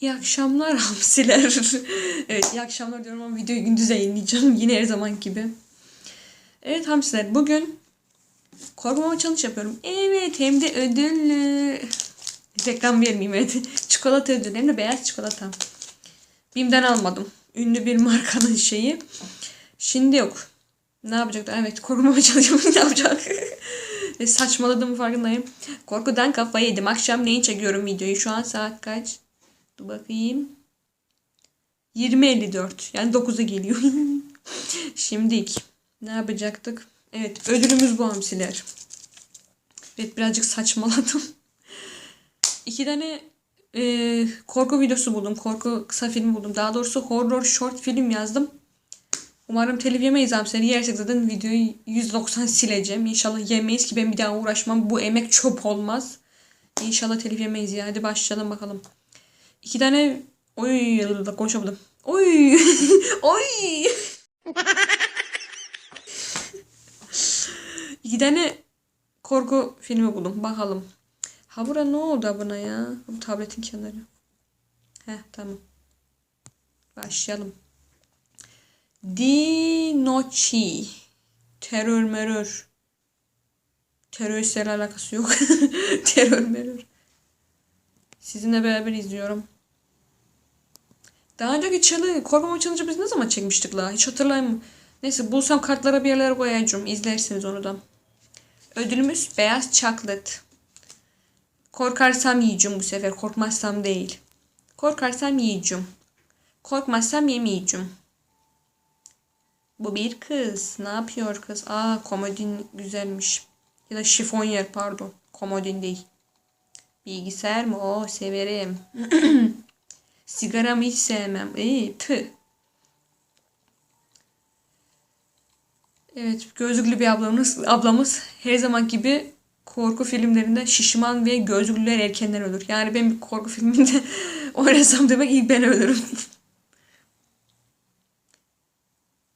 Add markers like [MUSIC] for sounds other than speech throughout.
İyi akşamlar [LAUGHS] hamsiler. evet iyi akşamlar diyorum ama videoyu gündüz yayınlayacağım. [LAUGHS] Yine her zaman gibi. Evet hamsiler bugün korkmama challenge yapıyorum. Evet hem de ödüllü. Reklam vermeyeyim evet. [LAUGHS] çikolata ödülü hem de beyaz çikolata. Bim'den almadım. Ünlü bir markanın şeyi. Şimdi yok. Ne yapacaklar? Evet korkmama challenge ne yapacak? Ve saçmaladığımı farkındayım. Korkudan kafayı yedim. Akşam neyi çekiyorum videoyu? Şu an saat kaç? Bakayım. 20.54. Yani 9'a geliyor. [LAUGHS] Şimdilik ne yapacaktık? Evet ödülümüz bu hamsiler. Evet birazcık saçmaladım. [LAUGHS] İki tane e, korku videosu buldum. Korku kısa film buldum. Daha doğrusu horror short film yazdım. Umarım telif yemeyiz hamsileri. Yersek zaten videoyu 190 sileceğim. İnşallah yemeyiz ki ben bir daha uğraşmam. Bu emek çöp olmaz. İnşallah telif yemeyiz ya. Hadi başlayalım bakalım. İki tane oy konuşamadım. Oy [LAUGHS] oy. İki tane korku filmi buldum. Bakalım. Ha bura ne oldu buna ya? Bu tabletin kenarı. Heh tamam. Başlayalım. Di Noci. Terör merör. Teröristlerle alakası yok. [LAUGHS] Terör merör. Sizinle beraber izliyorum. Daha önceki çalı, korkmama challenge'ı biz ne zaman çekmiştik la? Hiç hatırlayamam. Neyse bulsam kartlara bir yerlere koyacağım. İzlersiniz onu da. Ödülümüz beyaz chocolate. Korkarsam yiyeceğim bu sefer. Korkmazsam değil. Korkarsam yiyeceğim. Korkmazsam yemeyeceğim. Bu bir kız. Ne yapıyor kız? Aa komodin güzelmiş. Ya da şifonyer pardon. Komodin değil. Bilgisayar mı? O severim. [CLEARS THROAT] Sigaramı hiç sevmem. İyi tı. Evet gözlüklü bir ablamız, ablamız her zaman gibi korku filmlerinde şişman ve gözlüler erkenden ölür. Yani ben bir korku filminde [LAUGHS] oynasam demek ilk ben ölürüm. [LAUGHS]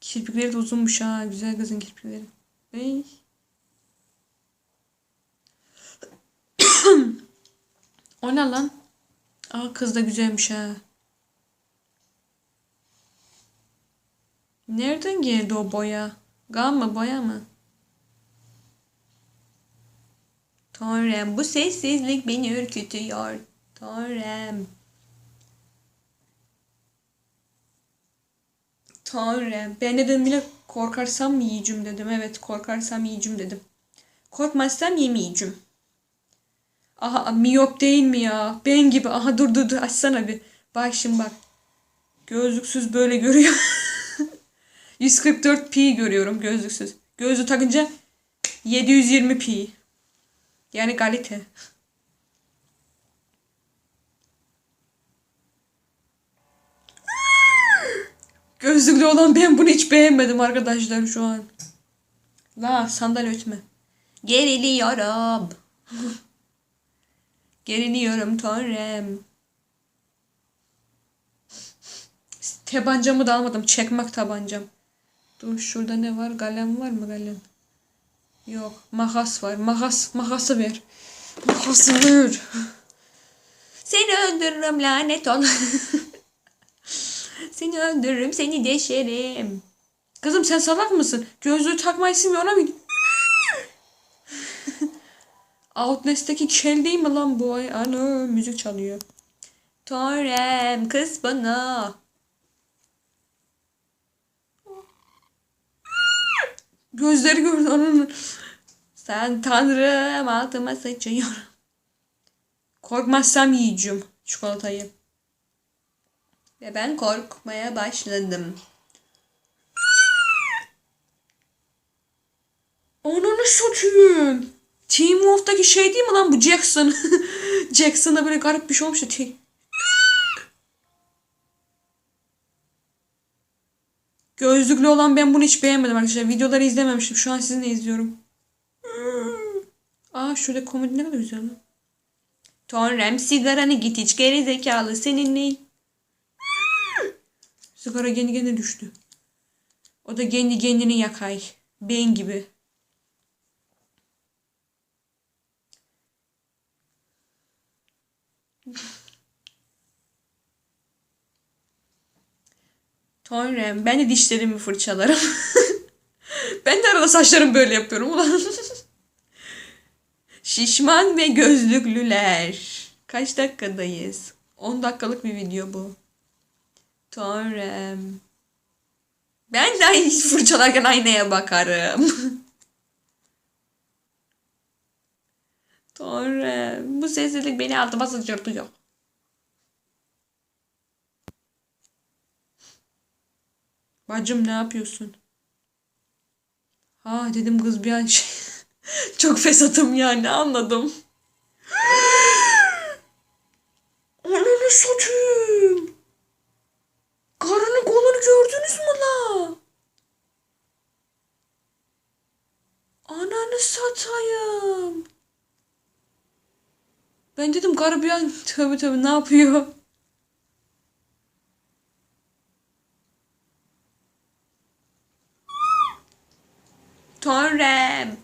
Kirpikleri de uzunmuş ha. Güzel kızın kirpikleri. Ey. [CLEARS THROAT] [COUGHS] o ne lan? Aa kız da güzelmiş ha. Nereden geldi o boya? Gam mı boya mı? Tanrım bu sessizlik beni ürkütüyor. Tanrım. Tanrım. Ben dedim bile korkarsam yiyeceğim dedim. Evet korkarsam yiyeceğim dedim. Korkmazsam yemeyeceğim. Aha miyop değil mi ya? Ben gibi. Aha dur dur dur açsana bir. Bak şimdi bak. Gözlüksüz böyle görüyor. [LAUGHS] 144p görüyorum gözlüksüz. Gözlü takınca 720p. Yani kalite. [LAUGHS] Gözlüklü olan ben bunu hiç beğenmedim arkadaşlar şu an. La sandalye ötme. Geriliyorum. [LAUGHS] Geriliyorum tanrım. Tabancamı da almadım. Çekmek tabancam. Dur şurada ne var? Kalem var mı kalem? Yok. Makas var. Makas. Makası ver. Makası ver. Seni öldürürüm lanet ol. [LAUGHS] seni öldürürüm. Seni deşerim. Kızım sen salak mısın? Gözlüğü takmayı silmiyor ona mı? Outlast'teki kel değil mi lan bu ay? Ana müzik çalıyor. Tanrım kız bana. Gözleri gördü onun. Sen tanrım altıma sıçıyorum. Korkmazsam yiyeceğim çikolatayı. Ve ben korkmaya başladım. Ananı satayım. Team Wolf'taki şey değil mi lan bu Jackson? [LAUGHS] Jackson'da böyle garip bir şey olmuştu. Gözlüklü olan ben bunu hiç beğenmedim arkadaşlar. Videoları izlememiştim. Şu an sizinle izliyorum. Aa şurada komedi ne kadar güzel lan. Tanrım sigaranı git iç geri zekalı seninle. Sigara kendi kendine düştü. O da kendi kendini yakay. Ben gibi. Tanrım ben de dişlerimi fırçalarım. [LAUGHS] ben de arada saçlarımı böyle yapıyorum ulan. [LAUGHS] Şişman ve gözlüklüler. Kaç dakikadayız? 10 dakikalık bir video bu. Tanrım. Ben de [LAUGHS] fırçalarken aynaya bakarım. Tanrım. Bu sessizlik beni altıma sıçratıyor. Bacım ne yapıyorsun? Ha dedim kız bir an şey. [LAUGHS] Çok fesatım yani anladım. Ananı satayım. Karının kolunu gördünüz mü la? Ananı satayım. Ben dedim karı bir an tövbe tövbe ne yapıyor? Tanrım.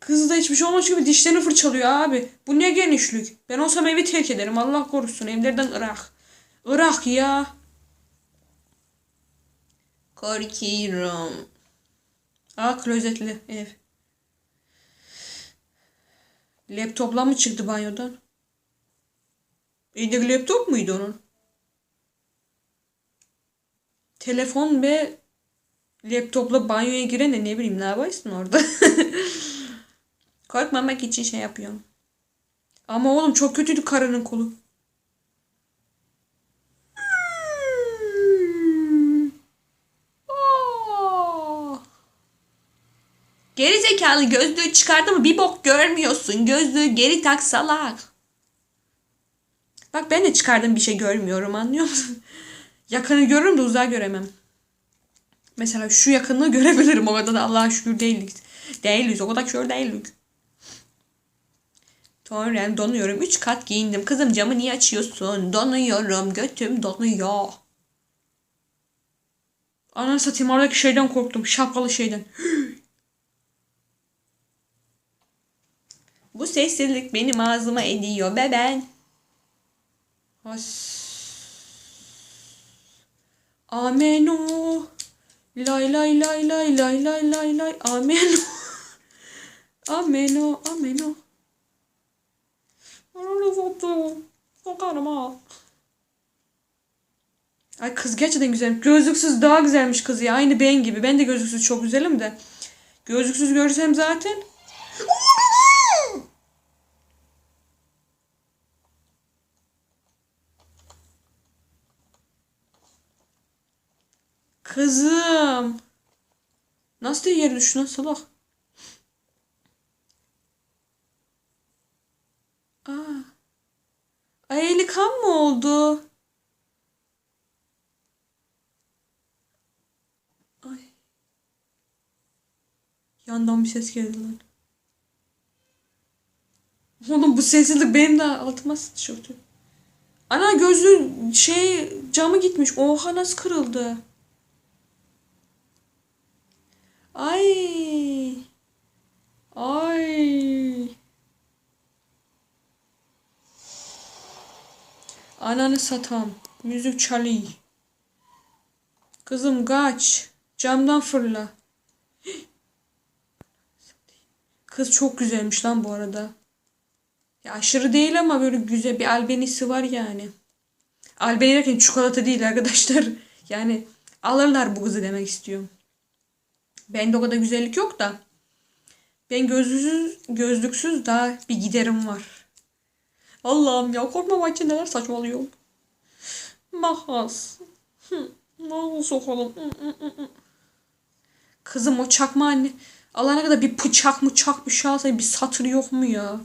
Kız da hiçbir şey olmamış gibi dişlerini fırçalıyor abi. Bu ne genişlik. Ben olsam evi terk ederim. Allah korusun. Evlerden Irak. Irak ya. Korkuyorum. Aa klozetli ev. Laptopla mı çıktı banyodan? Elindeki laptop muydu onun? Telefon ve laptopla banyoya giren de ne bileyim ne yaparsın orada. [LAUGHS] Korkmamak için şey yapıyorum. Ama oğlum çok kötüydü karının kolu. Aa. Geri zekalı gözlüğü çıkardı mı bir bok görmüyorsun. Gözlüğü geri tak salak. Bak ben de çıkardım bir şey görmüyorum anlıyor musun? [LAUGHS] Yakını görürüm de uzağı göremem. Mesela şu yakınlığı görebilirim o kadar da Allah'a şükür değiliz. Değiliz o kadar şükür değiliz. Sonra donuyorum. Üç kat giyindim. Kızım camı niye açıyorsun? Donuyorum. Götüm donuyor. Ananı satayım oradaki şeyden korktum. Şapkalı şeyden. [GASPS] Bu sessizlik benim ağzıma ediyor be ben. Has. Ameno. Lay lay lay lay lay lay lay lay. Ameno. [LAUGHS] Ameno. Ameno. Satayım. Sokarım ha. Ay kız gerçekten güzel. Gözlüksüz daha güzelmiş kız ya. Aynı ben gibi. Ben de gözlüksüz çok güzelim de. Gözlüksüz görsem zaten. Kızım. Nasıl yere düştün lan salak? Aa. Ay eli kan mı oldu? Ay. Yandan bir ses geldi lan. Oğlum bu sessizlik benim de altıma sıçradı. Ana gözü şey camı gitmiş. Oha nasıl kırıldı? Ay. Ay. Ananı satam. Müzik çalıyor. Kızım kaç. Camdan fırla. Kız çok güzelmiş lan bu arada. Ya aşırı değil ama böyle güzel bir albenisi var yani. Albeni derken çikolata değil arkadaşlar. [LAUGHS] Yani alırlar bu kızı demek istiyorum. Bende o kadar güzellik yok da. Ben gözlüksüz, gözlüksüz daha bir giderim var. Allah'ım ya korkmamak için neler saçmalıyorum. Mahas. Mahas sokalım. Kızım o çakma anne. Alana kadar bir bıçak mı çak bir şey alsaydı bir satır yok mu ya?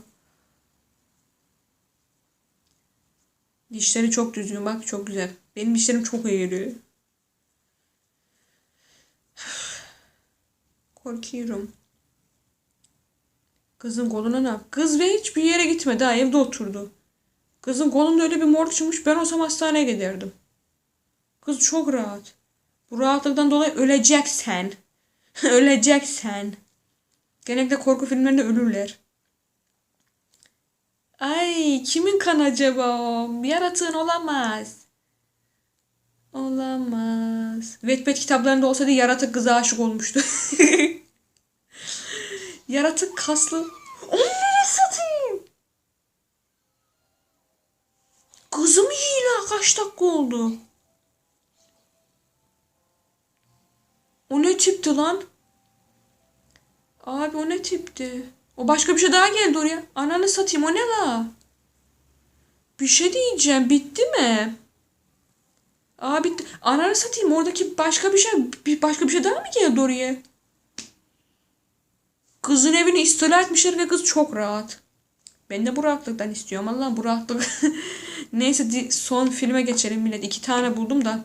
Dişleri çok düzgün bak çok güzel. Benim dişlerim çok eğri. [SIGHS] Korkuyorum. Kızın koluna ne? Kız ve hiçbir yere gitmedi ha evde oturdu. Kızın kolunda öyle bir mor çıkmış ben olsam hastaneye giderdim. Kız çok rahat. Bu rahatlıktan dolayı öleceksen. [LAUGHS] öleceksen. Genellikle korku filmlerinde ölürler. Ay kimin kan acaba o? Yaratığın olamaz. Olamaz. Wattpad kitaplarında olsaydı yaratık kıza aşık olmuştu. [LAUGHS] yaratık kaslı. Nereye satayım? Kızım hile kaç dakika oldu? O ne tipti lan? Abi o ne tipti? O başka bir şey daha geldi oraya. Ananı satayım o ne la? Bir şey diyeceğim bitti mi? Aa bitti. Ananı satayım oradaki başka bir şey başka bir şey daha mı geldi oraya? Kızın evini istila etmişler ve kız çok rahat. Ben de bu rahatlıktan istiyorum. Allah bu rahatlık. [LAUGHS] Neyse son filme geçelim millet. İki tane buldum da.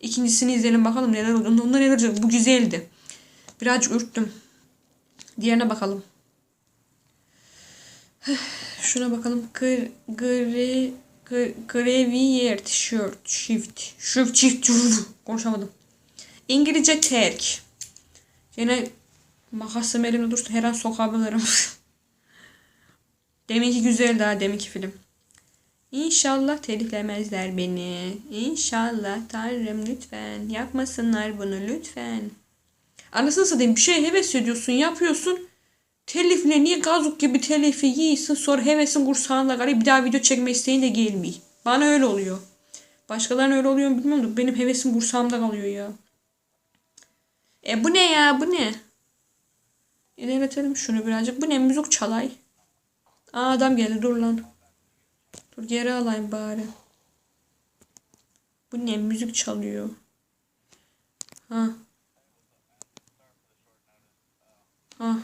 ikincisini izleyelim bakalım neler olacak. Onlar neler olacak. Bu güzeldi. Birazcık ürktüm. Diğerine bakalım. [SIGHS] Şuna bakalım. Gre, gre, Grevier tişört. Shift. Shift. Shift. Konuşamadım. İngilizce terk. Yine makasım elimde dursun. Her an sokabilirim. [LAUGHS] deminki güzel daha deminki film. İnşallah teliflemezler beni. İnşallah Tanrım lütfen. Yapmasınlar bunu lütfen. Anasını satayım bir şey heves ediyorsun yapıyorsun. Telifle niye gazuk gibi telifi yiyorsun sonra hevesin kursağında garip bir daha video çekme isteğin de gelmiyor. Bana öyle oluyor. Başkalarına öyle oluyor mu bilmiyorum da benim hevesim kursağımda kalıyor ya. E bu ne ya bu ne? İlerletelim şunu birazcık. Bu ne müzik çalay. Aa adam geldi dur lan. Dur geri alayım bari. Bu ne müzik çalıyor. Ha. Ha.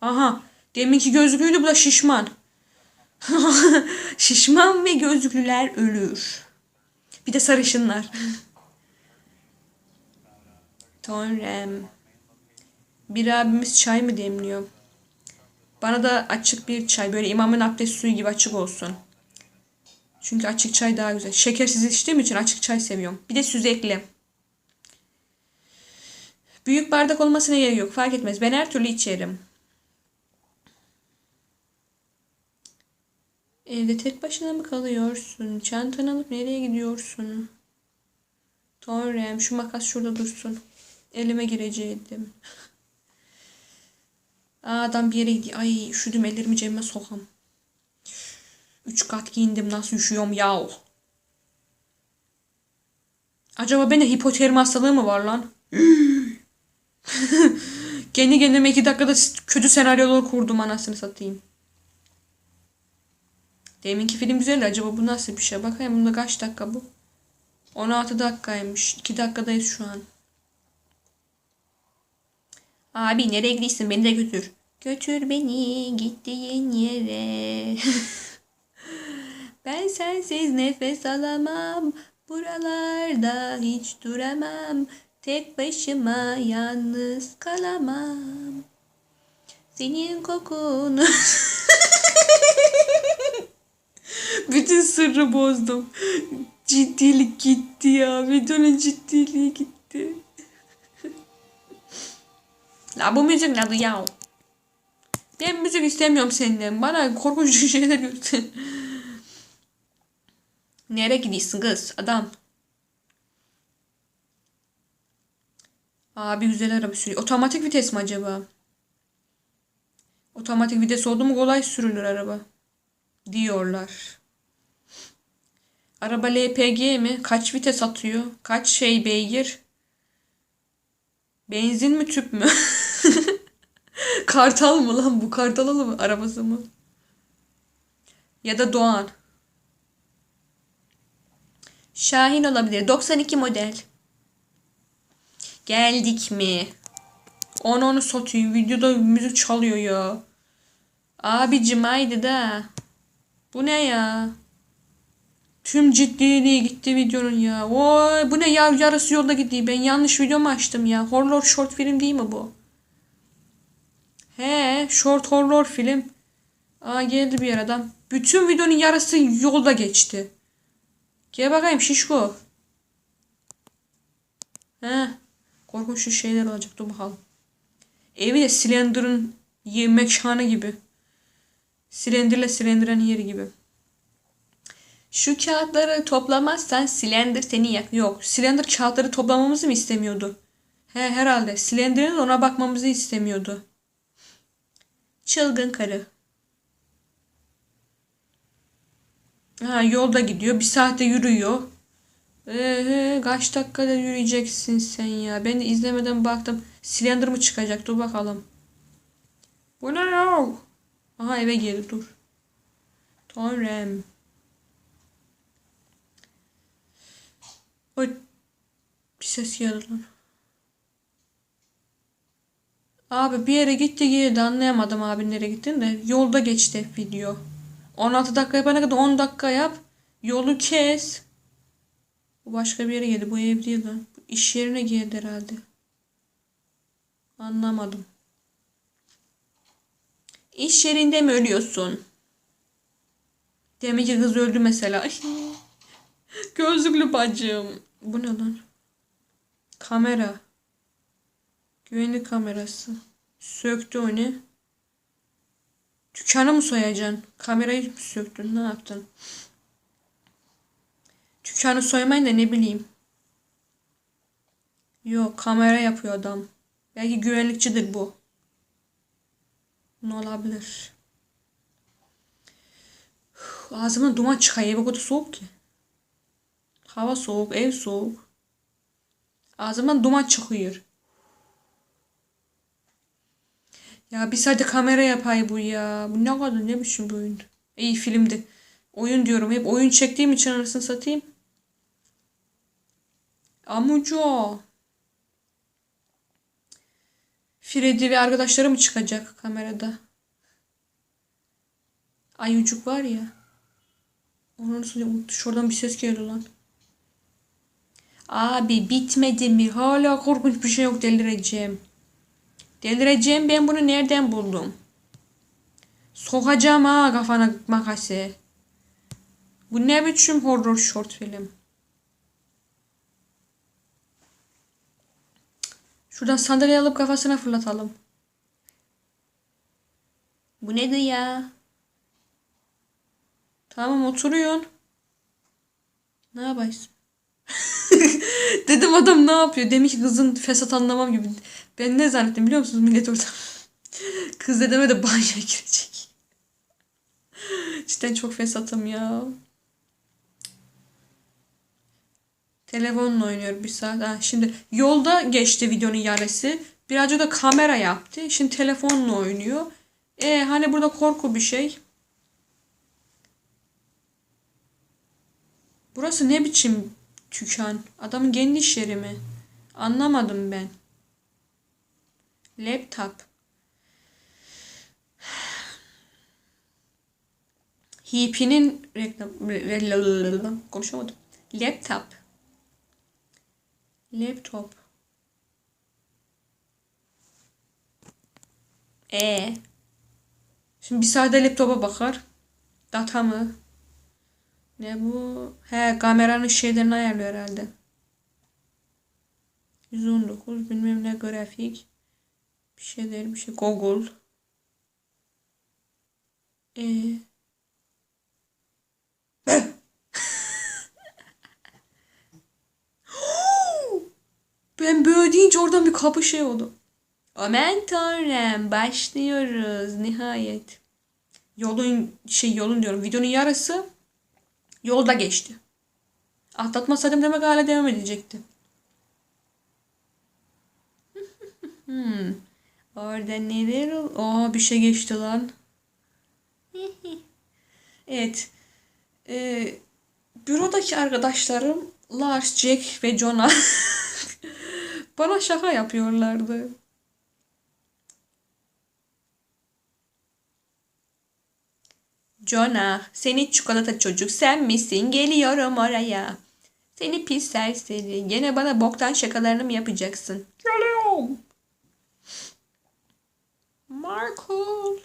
Aha. Deminki gözlüklüydü bu da şişman. [LAUGHS] şişman ve gözlüklüler ölür. Bir de sarışınlar. [LAUGHS] Tanrım. Bir abimiz çay mı demliyor? Bana da açık bir çay. Böyle imamın abdest suyu gibi açık olsun. Çünkü açık çay daha güzel. Şekersiz içtiğim için açık çay seviyorum. Bir de süzekli. Büyük bardak olmasına gerek yok. Fark etmez. Ben her türlü içerim. Evde tek başına mı kalıyorsun? Çantanı alıp nereye gidiyorsun? Tanrım şu makas şurada dursun. Elime girecektim. Adam bir yere gidiyor. Ay üşüdüm ellerimi cebime sokam. Üç kat giyindim nasıl üşüyorum yahu. Acaba bende hipotermi hastalığı mı var lan? [GASPS] Kendi kendime iki dakikada kötü senaryolar kurdum anasını satayım. Deminki film güzeldi. Acaba bu nasıl bir şey? Bakayım bunda kaç dakika bu? 16 dakikaymış. 2 dakikadayız şu an. Abi nereye gidiyorsun? Beni de götür. Götür beni gittiğin yere. [LAUGHS] ben sensiz nefes alamam. Buralarda hiç duramam. Tek başıma yalnız kalamam. Senin kokunu. [LAUGHS] Bütün sırrı bozdum. Ciddilik gitti ya. Videonun ciddiliği gitti. La bu müzik ne ya? Ben müzik istemiyorum senden. Bana korkunç [LAUGHS] şeyler göster. Nereye gidiyorsun kız? Adam. Abi güzel araba sürüyor. Otomatik vites mi acaba? Otomatik vites oldu mu kolay sürülür araba. Diyorlar. Araba LPG mi? Kaç vites atıyor? Kaç şey beygir? Benzin mi tüp mü? [LAUGHS] Kartal mı lan bu? Kartalalı mı? Arabası mı? Ya da Doğan. Şahin olabilir. 92 model. Geldik mi? Onu onu satayım. Videoda müzik çalıyor ya. Abicim haydi da. Bu ne ya? Tüm ciddiliği gitti videonun ya. Oy bu ne ya yarısı yolda gitti. Ben yanlış video mu açtım ya? Horror short film değil mi bu? He, short horror film. Aa geldi bir adam. Bütün videonun yarısı yolda geçti. Gel bakayım şişko. He. Korkunç şeyler olacak dur bakalım. Evi de Slender'ın yemek şanı gibi. Slender'le Slender'ın yeri gibi. Şu kağıtları toplamazsan Slender seni yak. Yok. Slender kağıtları toplamamızı mı istemiyordu? He herhalde. Slender'in ona bakmamızı istemiyordu. Çılgın karı. Ha yolda gidiyor. Bir saatte yürüyor. Ee, kaç dakikada yürüyeceksin sen ya? Ben de izlemeden baktım. Slender mı çıkacak? Dur bakalım. Bu ne ya? Aha eve girdi dur. Tanrım. Oy. Bir ses geldi lan. Abi bir yere gitti geldi anlayamadım abi nereye gittin de yolda geçti video. 16 dakika yapana kadar 10 dakika yap. Yolu kes. Bu başka bir yere geldi. Bu ev değil lan. Bu iş yerine geldi herhalde. Anlamadım. İş yerinde mi ölüyorsun? Demek ki kız öldü mesela. [LAUGHS] Gözlüklü bacım. Bu ne lan? Kamera. Güvenlik kamerası. Söktü onu. Dükkanı mı soyacaksın? Kamerayı mı söktün? Ne yaptın? Dükkanı soymayın da ne bileyim. Yok kamera yapıyor adam. Belki güvenlikçidir bu. Ne olabilir? Ağzımdan duman çıkıyor. Ev o kadar soğuk ki. Hava soğuk, ev soğuk. Ağzımdan duman çıkıyor. Ya bir sadece kamera yapay bu ya. Bu ne kadar ne biçim bir oyun. İyi filmdi. Oyun diyorum. Hep oyun çektiğim için arasını satayım. Amuco. Freddy ve arkadaşları mı çıkacak kamerada? Ayucuk var ya. Onun şuradan bir ses geliyor lan. Abi bitmedi mi? Hala korkunç bir şey yok delireceğim. Delireceğim ben bunu nereden buldum? Sokacağım ha kafana makası. Bu ne biçim horror short film? Şuradan sandalye alıp kafasına fırlatalım. Bu nedir ya? Tamam oturuyorsun. Ne yapaysın? Dedim adam ne yapıyor? Demiş ki kızın fesat anlamam gibi. Ben ne zannettim biliyor musunuz millet orada? [LAUGHS] Kız dedeme de banyoya girecek. Cidden çok fesatım ya. Telefonla oynuyor bir saat. Ha, şimdi yolda geçti videonun yarısı. Birazcık da kamera yaptı. Şimdi telefonla oynuyor. E hani burada korku bir şey. Burası ne biçim tükan? Adamın kendi iş mi? Anlamadım ben. Laptop. Hippie'nin reklam konuşamadım. Laptop. Laptop. E. Şimdi bir sade laptopa bakar. Data mı? Ne bu? He kameranın şeylerini ayarlıyor herhalde. 119 bilmem ne grafik. Bir şey değil bir şey. Google. E. [LAUGHS] ben böyle deyince oradan bir kapı şey oldu. Aman tanrım başlıyoruz nihayet. Yolun şey yolun diyorum videonun yarısı yolda geçti. Atlatmasaydım demek hala devam edecekti. hmm. Orada neler ol? Aa bir şey geçti lan. evet. Ee, bürodaki arkadaşlarım Lars, Jack ve Jonah [LAUGHS] bana şaka yapıyorlardı. Jonah, seni çikolata çocuk sen misin? Geliyorum oraya. Seni pis serseri. Gene bana boktan şakalarını mı yapacaksın? Geliyorum. Michael.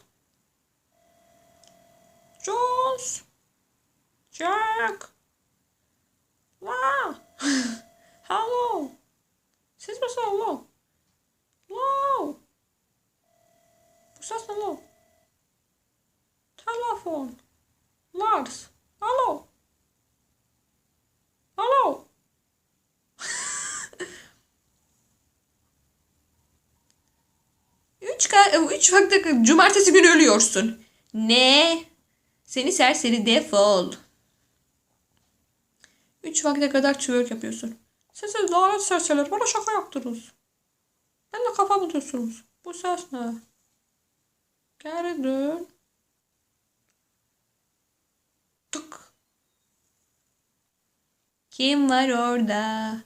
Jones. Jack. Wow. [LAUGHS] Hello. Siz misin hello? Hello. Bu ses ne lan? Telefon. Lars. Alo. Alo. [LAUGHS] üç, e, üç dakika cumartesi günü ölüyorsun. Ne? Seni serseri defol. Üç vakte kadar twerk yapıyorsun. Siz lanet serseriler bana şaka yaptınız. Ben de kafamı tutuyorsunuz. Bu ses ne? Geri dön. Kim var orada?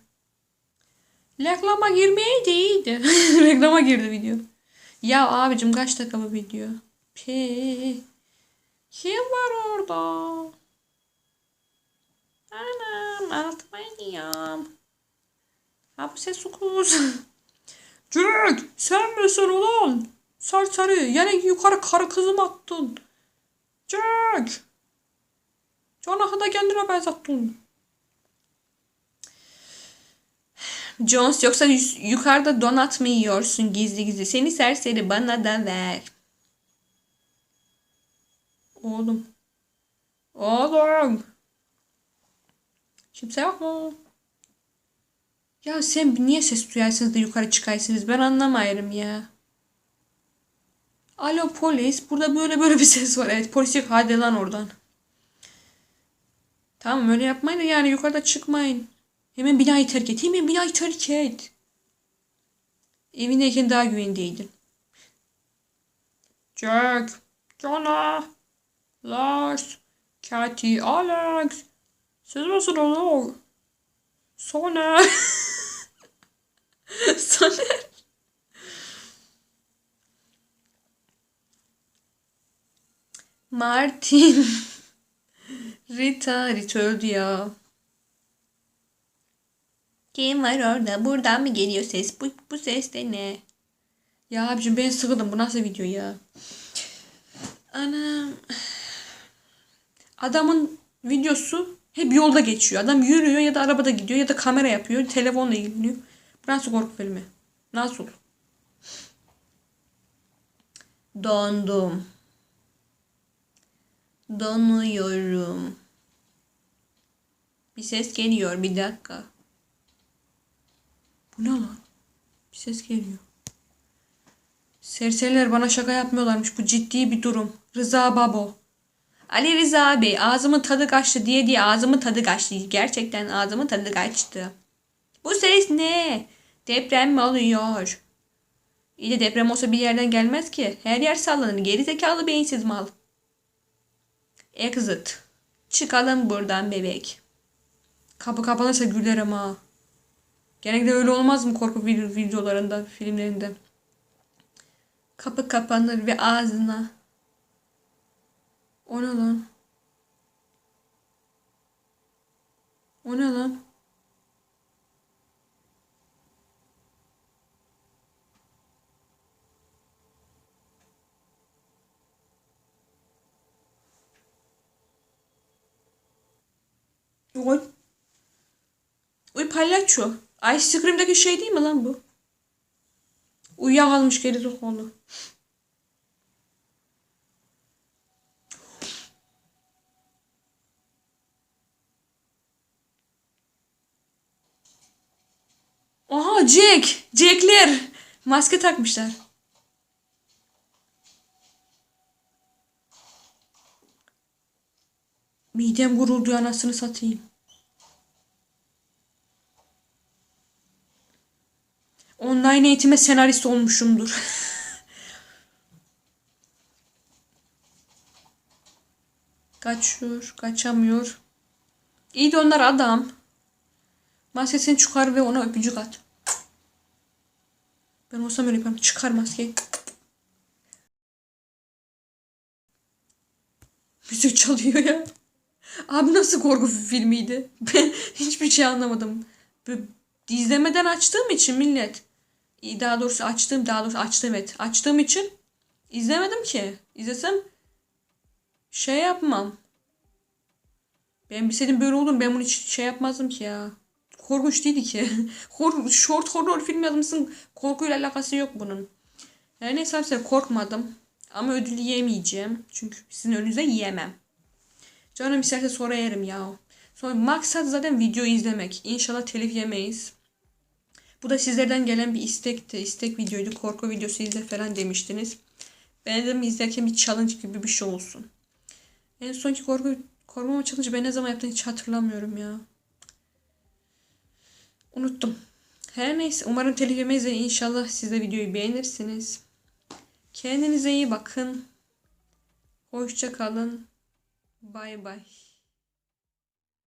Reklama girmeye değildi. [LAUGHS] Reklama girdi video. Ya abicim kaç dakika bu video? Pe. Kim var orada? Anam altıma iniyorum. Hapse sokuz. Jack sen misin ulan? Serseri yine yukarı karı kızım attın. Jack. Jonah'ı da kendine benzettin. Jones yoksa yukarıda donat mı yiyorsun gizli gizli? Seni serseri bana da ver. Oğlum. Oğlum. Kimse yok mu? Ya sen niye ses duyarsınız da yukarı çıkarsınız? Ben anlamayırım ya. Alo polis. Burada böyle böyle bir ses var. Evet polis yok. Hadi lan oradan. Tamam öyle yapmayın da yani yukarıda çıkmayın. Hemen binayı terk et. Hemen binayı terk et. Evindeyken daha güvendeydin. Jack, Jonah, Lars, Katy, Alex. Siz misiniz oğlum? Soner. [LAUGHS] Soner. Martin. [LAUGHS] Rita. Rita öldü ya. Kim var orada? Buradan mı geliyor ses? Bu, bu ses de ne? Ya abicim ben sıkıldım. Bu nasıl video ya? Anam. Adamın videosu hep yolda geçiyor. Adam yürüyor ya da arabada gidiyor ya da kamera yapıyor. Telefonla ilgileniyor. Bu nasıl korku filmi? Nasıl? Dondum. Donuyorum. Bir ses geliyor. Bir dakika. Bu ne lan? Bir ses geliyor. Serseriler bana şaka yapmıyorlarmış. Bu ciddi bir durum. Rıza Babo. Ali Rıza Bey ağzımın tadı kaçtı diye diye ağzımın tadı kaçtı. Gerçekten ağzımın tadı kaçtı. Bu ses ne? Deprem mi oluyor? İyi de deprem olsa bir yerden gelmez ki. Her yer sallanır. Geri zekalı beyinsiz mal. Exit. Çıkalım buradan bebek. Kapı kapanırsa gülerim ha. Genelde öyle olmaz mı korku video- videolarında, filmlerinde? Kapı kapanır ve ağzına. O ne lan? O ne lan? Oy. Uy palyaço. Ice Cream'deki şey değil mi lan bu? Uyuyakalmış geri zekalı. Aha Jack. Jackler. Maske takmışlar. Midem guruldu anasını satayım. Online eğitime senarist olmuşumdur. Kaçıyor, kaçamıyor. İyi de onlar adam. Maskesini çıkar ve ona öpücük at. Ben olsam öyle yaparım. Çıkar maskeyi. Müzik çalıyor ya. Abi nasıl korku filmiydi? Ben hiçbir şey anlamadım. İzlemeden açtığım için millet. Daha doğrusu açtığım, daha doğrusu açtım evet. Açtığım için izlemedim ki. İzlesem şey yapmam. Ben bilseydim böyle olur ben bunu hiç şey yapmazdım ki ya. Korkunç değildi ki. [LAUGHS] Hor short horror film yazmışsın. Korkuyla alakası yok bunun. Yani neyse arkadaşlar korkmadım. Ama ödül yiyemeyeceğim. Çünkü sizin önünüze yiyemem. Canım isterse sonra yerim ya. Sonra maksat zaten video izlemek. İnşallah telif yemeyiz. Bu da sizlerden gelen bir istekti. İstek videoydu. Korku videosu izle falan demiştiniz. Ben dedim izlerken bir challenge gibi bir şey olsun. En sonki korku korkmama challenge ben ne zaman yaptım hiç hatırlamıyorum ya. Unuttum. Her neyse umarım telif yemeyiz ve inşallah siz de videoyu beğenirsiniz. Kendinize iyi bakın. Hoşça kalın. Bay bay.